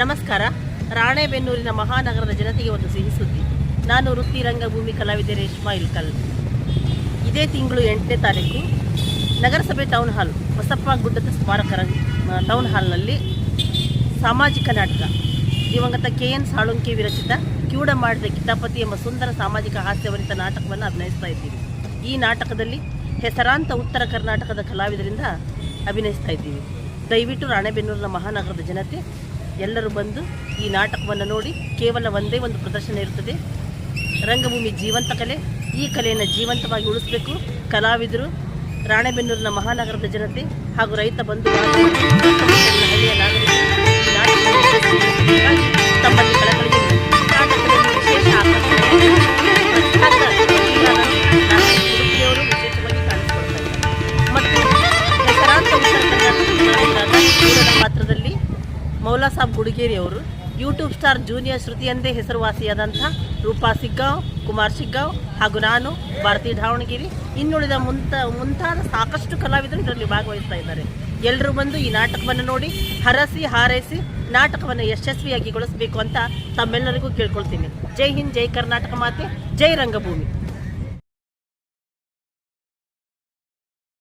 ನಮಸ್ಕಾರ. ರಾಣೆಬೆನ್ನೂರಿನ ಮಹಾನಗರದ ಜನತೆಗೆ ಒಂದು ಸಿಹಿ ಸುದ್ದಿ. ನಾನು ವೃತ್ತಿ ರಂಗಭೂಮಿ ಕಲಾವಿದೆ ರೇಷ್ಮಾ ಇಲ್ಕಲ್. ಇದೇ ತಿಂಗಳು ಎಂಟನೇ ತಾರೀಕು, ನಗರಸಭೆ ಟೌನ್ ಹಾಲ್ ಬಸಪ್ಪ ಗುಡ್ಡದ ಸ್ಮಾರಕ ಟೌನ್ ಹಾಲ್ನಲ್ಲಿ ಸಾಮಾಜಿಕ ನಾಟಕ. ದಿವಂಗತ ಕೆ ಎನ್ ಸಾಳುಂಕಿ ವಿರಚಿತ, ಕ್ಯೂಡ ಮಾಡಿದ ಕಿತಾಪತಿ ಎಂಬ ಸುಂದರ ಸಾಮಾಜಿಕ ಹಾಸ್ಯವರಿತ ನಾಟಕವನ್ನು ಅಭಿನಯಿಸ್ತಾ ಇದ್ದೀವಿ. ಈ ನಾಟಕದಲ್ಲಿ ಹೆಸರಾಂತ ಉತ್ತರ ಕರ್ನಾಟಕದ ಕಲಾವಿದರಿಂದ ಅಭಿನಯಿಸ್ತಾ ಇದ್ದೀವಿ. ದಯವಿಟ್ಟು ರಾಣೆಬೆನ್ನೂರಿನ ಮಹಾನಗರದ ಜನತೆ ಎಲ್ಲರೂ ಬಂದು ಈ ನಾಟಕವನ್ನು ನೋಡಿ ಕೇವಲ ಒಂದೇ ಒಂದು ಪ್ರದರ್ಶನ ಇರುತ್ತದೆ ರಂಗಭೂಮಿ ಜೀವಂತ ಕಲೆ, ಈ ಕಲೆಯನ್ನು ಜೀವಂತವಾಗಿ ಉಳಿಸಬೇಕು. ಕಲಾವಿದರು, ರಾಣೆಬೆನ್ನೂರಿನ ಮಹಾನಗರದ ಜನತೆ ಹಾಗೂ ರೈತ ಬಂಧು ಮೌಲಾ ಸಾಬ್ ಗುಡಿಗೇರಿ ಅವರು ಯೂಟ್ಯೂಬ್ ಸ್ಟಾರ್ ಜೂನಿಯರ್ ಶ್ರುತಿ ಎಂದೇ ಹೆಸರುವಾಸಿಯಾದಂಥ ರೂಪಾ ಸಿಗ್ಗಾವ್, ಕುಮಾರ್ ಸಿಗ್ಗಾವ್ ಹಾಗೂ ನಾನು, ಭಾರತಿ ಢಾವಣಗಿರಿ ಇನ್ನುಳಿದ ಮುಂತ, ಮುಂತಾದ ಸಾಕಷ್ಟು ಕಲಾವಿದರು ಇದರಲ್ಲಿ ಭಾಗವಹಿಸ್ತಾ ಇದ್ದಾರೆ. ಎಲ್ಲರೂ ಬಂದು ಈ ನಾಟಕವನ್ನು ನೋಡಿ, ಹರಸಿ, ಹಾರೈಸಿ ನಾಟಕವನ್ನು ಯಶಸ್ವಿಯಾಗಿಗೊಳಿಸಬೇಕು ಅಂತ ತಮ್ಮೆಲ್ಲರಿಗೂ ಕೇಳ್ಕೊಳ್ತೀನಿ. ಜೈ ಹಿಂದ್, ಜೈ ಕರ್ನಾಟಕ ಮಾತೆ, ಜೈ ರಂಗಭೂಮಿ.